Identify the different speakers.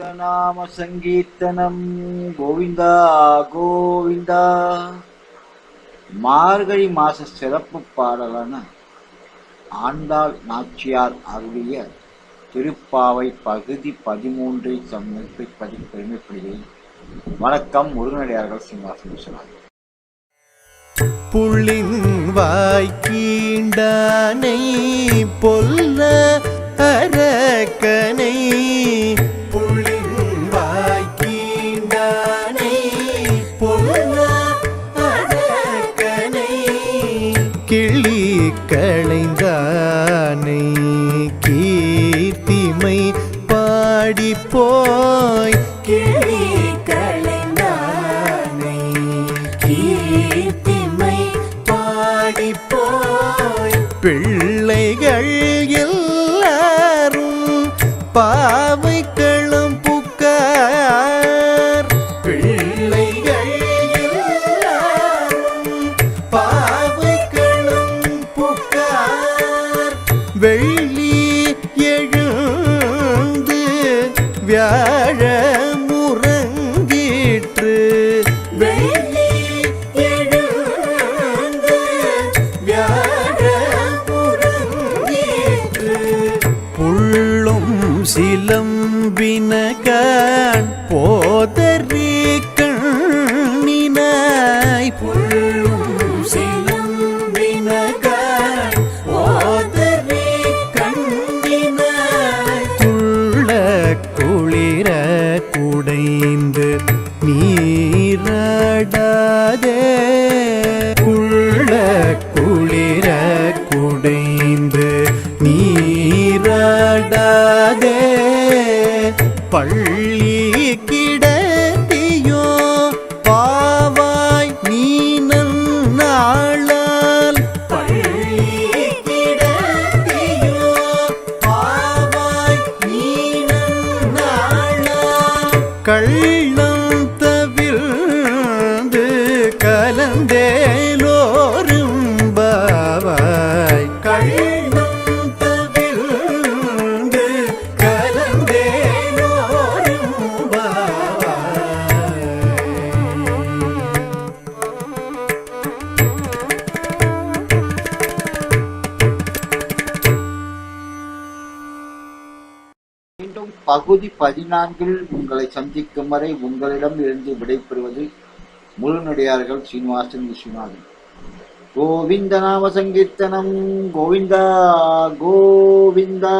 Speaker 1: கோவிந்தநாம சங்கீர்த்தனம் கோவிந்தா கோவிந்தா. மார்கழி மாச சிறப்பு பாடலான ஆண்டாள் நாச்சியார் அருளிய திருப்பாவை பகுதி பதிமூன்றை சமர்ப்பிப்பதை பெருமைப்படுகிறேன். வணக்கம் முருகனடியார்கள் சீனிவாசன் சொன்னார்.
Speaker 2: புள்ளின் வாய்க்கீண்டானை பொல்ல அரக்கனை களைந்தானை கீர்த்திமை பாடி போய் கிளி களைந்தானை கீர்த்திமை பாடி போய் பிள்ளைகள் எல்லாரும் பாவைக்களம் வியாழ முறங்கிற்று புள்ளும் சிலம்பினகான் போதறி கண்ணினாய். புள்ளும் நீந்து நீராடாதே. குள்ள குளிர குடைந்து நீராடாதே. பள்ள கள்ளம் தவிர்ந்து கலந்தே
Speaker 1: மீண்டும் பகுதி பதினான்கில் உங்களை சந்திக்கும் வரை உங்களிடம் இருந்து விடைபெறுவது முழுநடிகார்கள் சீனிவாசன் விஸ்வநாதன். கோவிந்த நாம சங்கீர்த்தனம் கோவிந்தா கோவிந்தா.